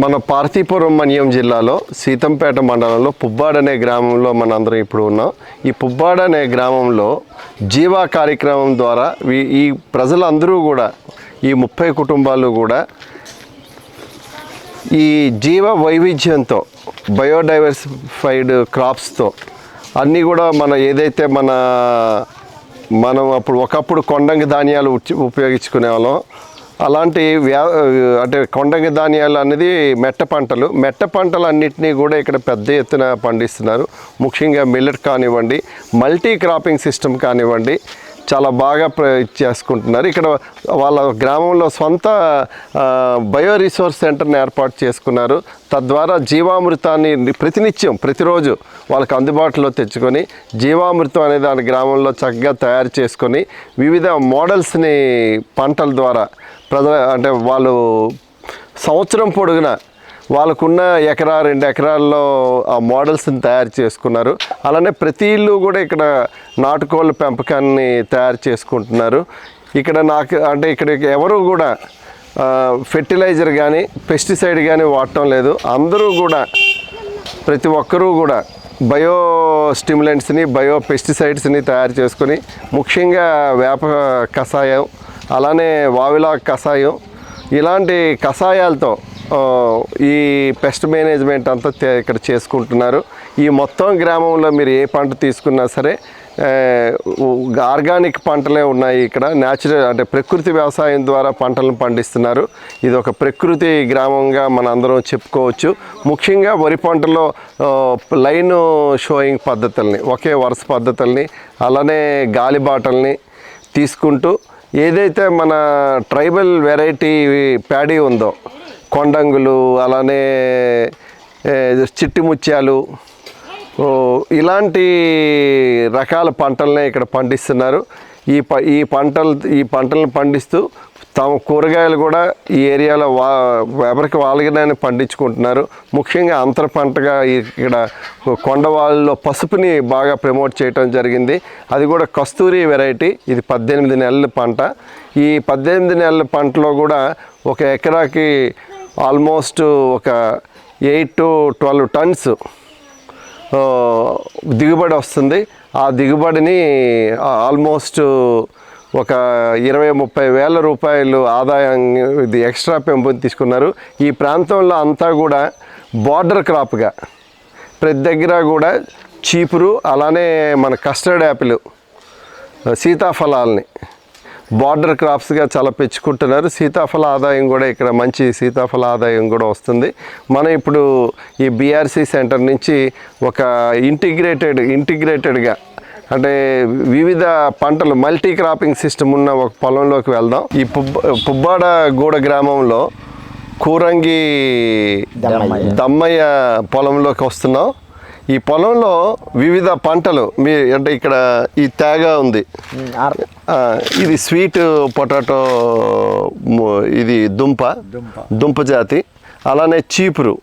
మన పార్థిపురం మన్యం జిల్లాలో సీతంపేట మండలంలో పుబ్బాడ్ అనే గ్రామంలో మనందరం ఇప్పుడు ఉన్నాం. ఈ పుబ్బాడ్ అనే గ్రామంలో జీవా కార్యక్రమం ద్వారా ఈ ప్రజలందరూ కూడా ఈ ముప్పై కుటుంబాలు కూడా ఈ జీవ వైవిధ్యంతో బయోడైవర్సిఫైడ్ క్రాప్స్తో అన్నీ కూడా మన ఏదైతే మన మనం అప్పుడు ఒకప్పుడు కొండంగి ధాన్యాలు ఉపయోగించుకునే వాళ్ళం అలాంటి వ్యా అంటే కొండంగి ధాన్యాలు అనేది మెట్ట పంటలు. మెట్ట పంటలు అన్నింటినీ కూడా ఇక్కడ పెద్ద ఎత్తున పండిస్తున్నారు. ముఖ్యంగా మిల్లెట్ కానివ్వండి మల్టీ క్రాపింగ్ సిస్టమ్ కానివ్వండి చాలా బాగా చేసుకుంటున్నారు. ఇక్కడ వాళ్ళ గ్రామంలో సొంత బయో రిసోర్స్ సెంటర్ని ఏర్పాటు చేసుకున్నారు. తద్వారా జీవామృతాన్ని ప్రతినిత్యం ప్రతిరోజు వాళ్ళకి అందుబాటులో తెచ్చుకొని జీవామృతం అనేది దాని గ్రామంలో చక్కగా తయారు చేసుకొని వివిధ మోడల్స్ని పంటల ద్వారా ప్రజల అంటే వాళ్ళు సంవత్సరం పొడుగునా వాళ్ళకున్న ఎకరా రెండు ఎకరాల్లో ఆ మోడల్స్ని తయారు చేసుకున్నారు. అలానే ప్రతి ఇల్లు కూడా ఇక్కడ నాటుకోళ్ళ పెంపకాన్ని తయారు చేసుకుంటున్నారు. ఇక్కడ నాకు అంటే ఇక్కడ ఎవరు కూడా ఫెర్టిలైజర్ కానీ పెస్టిసైడ్ కానీ వాడటం లేదు. అందరూ కూడా ప్రతి ఒక్కరూ కూడా బయో స్టిమ్యులెంట్స్ని బయో పెస్టిసైడ్స్ని తయారు చేసుకొని ముఖ్యంగా వేప కషాయం అలానే వావిలా కషాయం. ఇలాంటి కషాయాలతో ఈ పెస్ట్ మేనేజ్మెంట్ అంతా ఇక్కడ చేసుకుంటున్నారు. ఈ మొత్తం గ్రామంలో మీరు ఏ పంట తీసుకున్నా సరే ఆర్గానిక్ పంటలే ఉన్నాయి ఇక్కడ. న్యాచురల్ అంటే ప్రకృతి వ్యవసాయం ద్వారా పంటలను పండిస్తున్నారు. ఇది ఒక ప్రకృతి గ్రామంగా మన అందరం చెప్పుకోవచ్చు. ముఖ్యంగా వరి పంటలో లైన్ షోయింగ్ పద్ధతుల్ని ఒకే వరుస పద్ధతుల్ని అలానే గాలిబాటల్ని తీసుకుంటూ ఏదైతే మన ట్రైబల్ వెరైటీ ప్యాడీ ఉందో కొండంగులు అలానే చిట్టి ముత్యాలు ఇలాంటి రకాల పంటలనే ఇక్కడ పండిస్తున్నారు. ఈ ప ఈ పంటలు ఈ పంటలను పండిస్తూ తమ కూరగాయలు కూడా ఈ ఏరియాలో వా ఎవరికి వాళ్ళగానే పండించుకుంటున్నారు. ముఖ్యంగా అంతర పంటగా ఇక్కడ కొండవాళ్ళలో పసుపుని బాగా ప్రమోట్ చేయటం జరిగింది. అది కూడా కస్తూరి వెరైటీ. ఇది పద్దెనిమిది నెలల పంట. ఈ పద్దెనిమిది నెలల పంటలో కూడా ఒక ఎకరాకి ఆల్మోస్ట్ ఒక ఎయిట్ టు ట్వెల్వ్ టన్స్ దిగుబడి వస్తుంది. ఆ దిగుబడిని ఆల్మోస్ట్ ఒక ఇరవై ముప్పై వేల రూపాయలు ఆదాయం ఇది ఎక్స్ట్రా పెంపుని తీసుకున్నారు. ఈ ప్రాంతంలో అంతా కూడా బార్డర్ క్రాప్గా. ప్రతి దగ్గర కూడా చీపురు అలానే మన కస్టర్డ్ యాపిల్ సీతాఫలాల్ని బార్డర్ క్రాప్స్గా చాలా పెంచుకుంటున్నారు. సీతాఫల ఆదాయం కూడా ఇక్కడ మంచి సీతాఫల ఆదాయం కూడా వస్తుంది. మనం ఇప్పుడు ఈ బీఆర్సీ సెంటర్ నుంచి ఒక ఇంటిగ్రేటెడ్ ఇంటిగ్రేటెడ్గా అంటే వివిధ పంటలు మల్టీ క్రాపింగ్ సిస్టమ్ ఉన్న ఒక పొలంలోకి వెళ్దాం. ఈ పుబ్బ పుబ్బాడ గూడ గ్రామంలో కూరంగి దమ్మయ్య. పొలంలోకి వస్తున్నాం. ఈ పొలంలో వివిధ పంటలు మీ అంటే ఇక్కడ ఈ తేగ ఉంది. ఇది స్వీట్ పొటాటో ఇది దుంప. దుంప జాతి. అలానే చీపురు.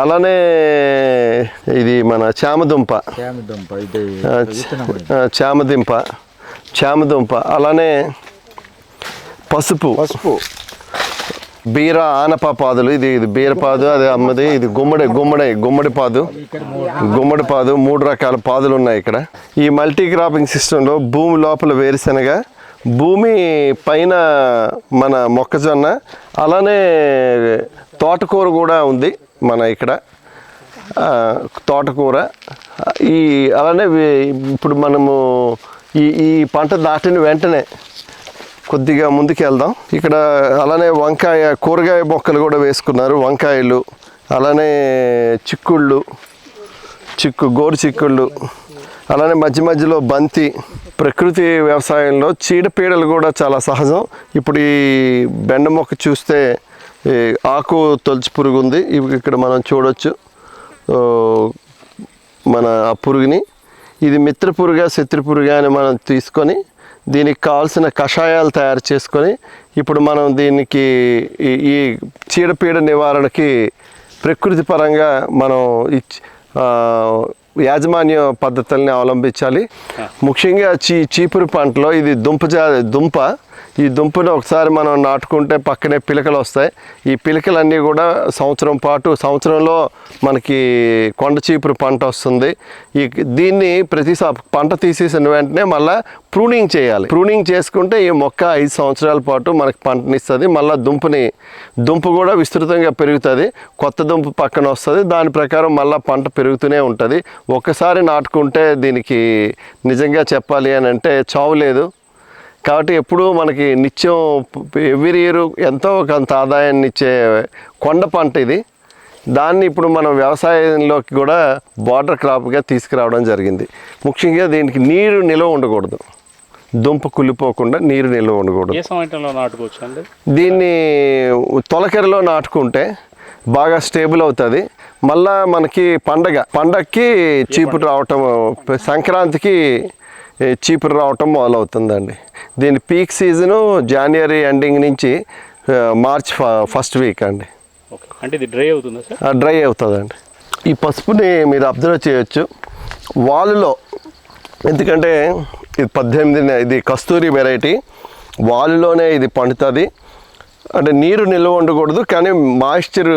అలానే ఇది మన చామదుంప. చామదుంప చామదుంప. చామదుంప అలానే పసుపు. పసుపు. బీర ఆనప పాదులు ఇది ఇది బీరపాదు అది అమ్మది ఇది గుమ్మడి గుమ్మడి గుమ్మడి పాదు. గుమ్మడి పాదు మూడు రకాల పాదులు ఉన్నాయి ఇక్కడ. ఈ మల్టీ క్రాపింగ్ సిస్టంలో భూమి లోపల వేరుశనగ భూమి పైన మన మొక్కజొన్న అలానే తోటకూర కూడా ఉంది. మన ఇక్కడ తోటకూర. ఈ అలానే ఇప్పుడు మనము ఈ ఈ పంట దాటిన వెంటనే కొద్దిగా ముందుకు వెళ్దాం ఇక్కడ అలానే వంకాయ కూరగాయ మొక్కలు కూడా వేసుకున్నారు. వంకాయలు అలానే చిక్కుళ్ళు చిక్కు గోరు చిక్కుళ్ళు అలానే మధ్య మధ్యలో బంతి. ప్రకృతి వ్యవసాయంలో చీడపీడలు కూడా చాలా సహజం. ఇప్పుడు ఈ బెండ మొక్క చూస్తే ఆకు తొలచి పురుగు ఉంది. ఇవి ఇక్కడ మనం చూడొచ్చు. మన ఆ పురుగుని. ఇది మిత్ర పురుగా శత్రు పురుగా అని మనం తీసుకొని దీనికి కావాల్సిన కషాయాలు తయారు చేసుకొని ఇప్పుడు మనం దీనికి ఈ చీడపీడ నివారణకి ప్రకృతి పరంగా మనం యాజమాన్య పద్ధతుల్ని అవలంబించాలి. ముఖ్యంగా చీ చీపురు పంటలో ఇది దుంప జా దుంప ఈ దుంపను ఒకసారి మనం నాటుకుంటే పక్కనే పిలకలు వస్తాయి. ఈ పిలకలన్నీ కూడా సంవత్సరం పాటు సంవత్సరంలో మనకి కొండ చీపురు పంట వస్తుంది. ఈ దీన్ని ప్రతి పంట తీసేసిన వెంటనే మళ్ళీ ప్రూనింగ్ చేయాలి. ప్రూనింగ్ చేసుకుంటే ఈ మొక్క ఐదు సంవత్సరాల పాటు మనకి పంటనిస్తుంది. మళ్ళీ దుంపని దుంప కూడా విస్తృతంగా పెరుగుతుంది. కొత్త దుంప పక్కన వస్తుంది. దాని ప్రకారం మళ్ళీ పంట పెరుగుతూనే ఉంటుంది. ఒక్కసారి నాటుకుంటే దీనికి నిజంగా చెప్పాలి అని అంటే చావు లేదు. కాబట్టి ఎప్పుడూ మనకి నిత్యం ఎవ్రీ ఇయర్ ఎంతో కొంత ఆదాయాన్ని ఇచ్చే కొండ పంట ఇది. దాన్ని ఇప్పుడు మనం వ్యవసాయంలోకి కూడా బార్డర్ క్రాప్గా తీసుకురావడం జరిగింది. ముఖ్యంగా దీనికి నీరు నిల్వ ఉండకూడదు. దుంప కుళ్ళిపోకుండా నీరు నిల్వ ఉండకూడదు. ఏ సమయంలో నాటుకోవచ్చు అండి? దీన్ని తొలకరిలో నాటుకుంటే బాగా స్టేబుల్ అవుతుంది. మళ్ళా మనకి పండగ పండగకి చీపురు రావటం సంక్రాంతికి చీపురు రావటం మొదలవుతుందండి. దీని పీక్ సీజను జనవరి ఎండింగ్ నుంచి మార్చ్ ఫస్ట్ వీక్ అండి. అంటే ఇది డ్రై అవుతుందా సార్? డ్రై అవుతుందండి. ఈ పసుపుని మీరు అబ్జర్వ్ చేయొచ్చు. వాలులో ఎందుకంటే ఇది పద్దెనిమిది ఇది కస్తూరి వెరైటీ వాలులోనే ఇది పండుతుంది. అంటే నీరు నిల్వ ఉండకూడదు కానీ మాయిశ్చర్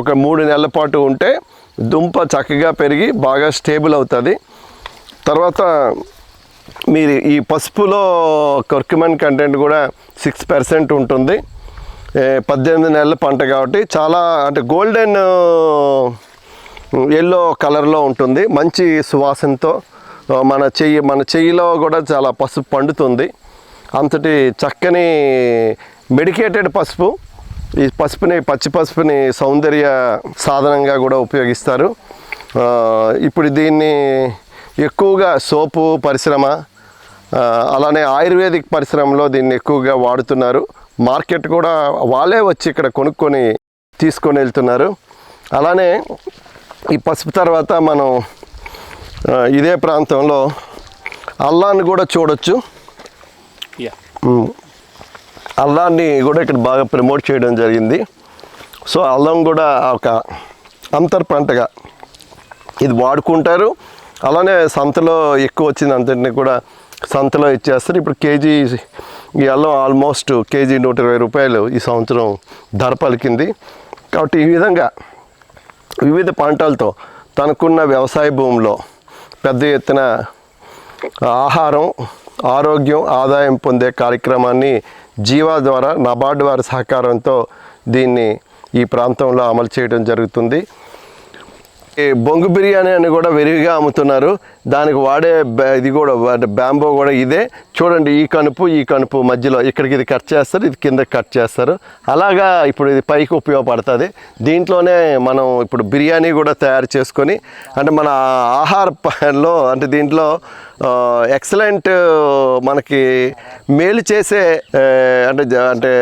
ఒక మూడు నెలల పాటు ఉంటే దుంప చక్కగా పెరిగి బాగా స్టేబుల్ అవుతుంది. తర్వాత మీరు ఈ పసుపులో కర్క్యుమన్ కంటెంట్ కూడా సిక్స్ పర్సెంట్ ఉంటుంది. పద్దెనిమిది నెలల పంట కాబట్టి చాలా అంటే గోల్డెన్ ఎల్లో కలర్లో ఉంటుంది. మంచి సువాసనతో మన చెయ్యి మన చెయ్యిలో కూడా చాలా పసుపు పండుతుంది. అంతటి చక్కని మెడికేటెడ్ పసుపు. ఈ పసుపుని పచ్చి పసుపుని సౌందర్య సాధనంగా కూడా ఉపయోగిస్తారు. ఇప్పుడు దీన్ని ఎక్కువగా సోపు పరిశ్రమ అలానే ఆయుర్వేదిక్ పరిశ్రమలో దీన్ని ఎక్కువగా వాడుతున్నారు. మార్కెట్ కూడా వాళ్ళే వచ్చి ఇక్కడ కొనుక్కొని తీసుకొని వెళ్తున్నారు. అలానే ఈ పసుపు తర్వాత మనం ఇదే ప్రాంతంలో అల్లాన్ని కూడా చూడొచ్చు. అల్లాన్ని కూడా ఇక్కడ బాగా ప్రమోట్ చేయడం జరిగింది. సో అల్లం కూడా ఒక అంతర్ పంటగా ఇది వాడుకుంటారు. అలానే సంతలో ఎక్కువ వచ్చింది అంతటిని కూడా సంతలో ఇచ్చేస్తారు. ఇప్పుడు కేజీ ఈ అల్లం ఆల్మోస్ట్ కేజీ నూట ఇరవై రూపాయలు ఈ సంవత్సరం ధర పలికింది. కాబట్టి ఈ విధంగా వివిధ పంటలతో తనకున్న వ్యవసాయ భూమిలో పెద్ద ఎత్తున ఆహారం ఆరోగ్యం ఆదాయం పొందే కార్యక్రమాన్ని జీవా ద్వారా నబార్డు వారి సహకారంతో దీన్ని ఈ ప్రాంతంలో అమలు చేయడం జరుగుతుంది. బొంగు బిర్యానీ అని కూడా విరివిగా అమ్ముతున్నారు. దానికి వాడే బ్యా- ఇది కూడా అంటే బ్యాంబో కూడా ఇదే. చూడండి ఈ కనుపు ఈ కనుపు మధ్యలో ఇక్కడికి ఇది కట్ చేస్తారు ఇది కింద కట్ చేస్తారు. అలాగా ఇప్పుడు ఇది పైకి ఉపయోగపడుతుంది. దీంట్లోనే మనం ఇప్పుడు బిర్యానీ కూడా తయారు చేసుకొని అంటే మన ఆహార అంటే దీంట్లో ఎక్సలెంట్ మనకి మేలు చేసే అంటే అంటే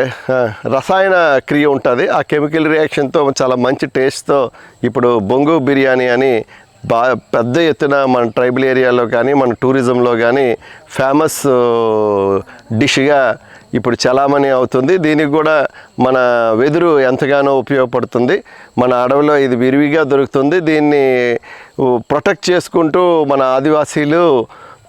రసాయన క్రియ ఉంటుంది. ఆ కెమికల్ రియాక్షన్తో చాలా మంచి టేస్ట్తో ఇప్పుడు బొంగు బిర్యానీ అని బా పెద్ద ఎత్తున మన ట్రైబల్ ఏరియాలో కానీ మన టూరిజంలో కానీ ఫేమస్ డిష్గా ఇప్పుడు చలామణి అవుతుంది. దీనికి కూడా మన వెదురు ఎంతగానో ఉపయోగపడుతుంది. మన అడవిలో ఇది విరివిగా దొరుకుతుంది. దీన్ని ప్రొటెక్ట్ చేసుకుంటూ మన ఆదివాసీలు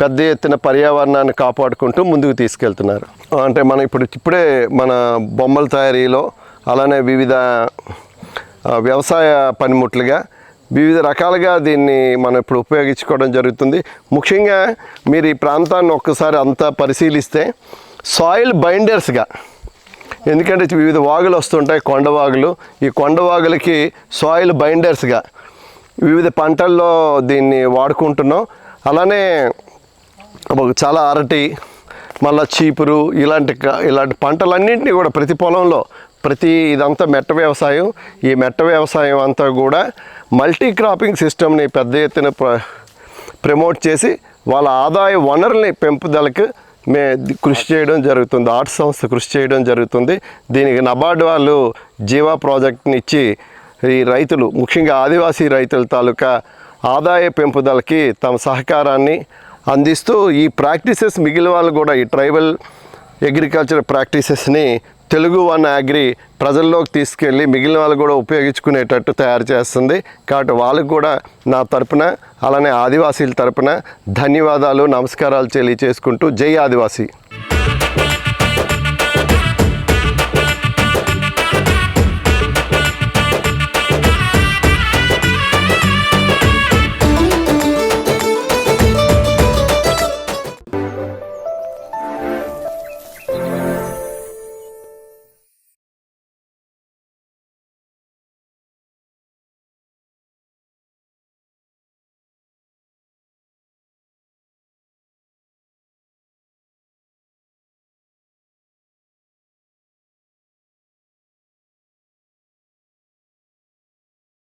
పెద్ద ఎత్తున పర్యావరణాన్ని కాపాడుకుంటూ ముందుకు తీసుకెళ్తున్నారు. అంటే మనం ఇప్పుడు ఇప్పుడే మన బొమ్మల తయారీలో అలానే వివిధ వ్యవసాయ పనిముట్లుగా వివిధ రకాలుగా దీన్ని మనం ఇప్పుడు ఉపయోగించుకోవడం జరుగుతుంది. ముఖ్యంగా మీరు ఈ ప్రాంతాన్ని ఒక్కసారి అంతా పరిశీలిస్తే సాయిల్ బైండర్స్గా ఎందుకంటే వివిధ వాగులు వస్తుంటాయి కొండవాగులు ఈ కొండవాగులకి సాయిల్ బైండర్స్గా వివిధ పంటల్లో దీన్ని వాడుకుంటున్నాం. అలానే చాలా అరటి మళ్ళీ చీపురు ఇలాంటి ఇలాంటి పంటలన్నింటినీ కూడా ప్రతి పొలంలో ప్రతి ఇదంతా మెట్ట వ్యవసాయం. ఈ మెట్ట వ్యవసాయం అంతా కూడా మల్టీ క్రాపింగ్ సిస్టమ్ని పెద్ద ఎత్తున ప్ర ప్రమోట్ చేసి వాళ్ళ ఆదాయ వనరుల్ని పెంపుదలకు మే కృషి చేయడం జరుగుతుంది. ఆర్ట్స్ సంస్థ కృషి చేయడం జరుగుతుంది. దీనికి నబార్డు వాళ్ళు జీవా ప్రాజెక్ట్ని ఇచ్చి ఈ రైతులు ముఖ్యంగా ఆదివాసీ రైతుల తాలూకా ఆదాయ పెంపుదలకి తమ సహకారాన్ని అందిస్తూ ఈ ప్రాక్టీసెస్ మిగిలిన వాళ్ళు కూడా ఈ ట్రైబల్ అగ్రికల్చర్ ప్రాక్టీసెస్ని తెలుగు వన్ అగ్రి ప్రజల్లోకి తీసుకెళ్ళి మిగిలిన వాళ్ళు కూడా ఉపయోగించుకునేటట్టు తయారు చేస్తుంది. కాబట్టి వాళ్ళకు కూడా నా తరపున అలానే ఆదివాసీల తరపున ధన్యవాదాలు నమస్కారాలు తెలియచేసుకుంటూ జై ఆదివాసీ.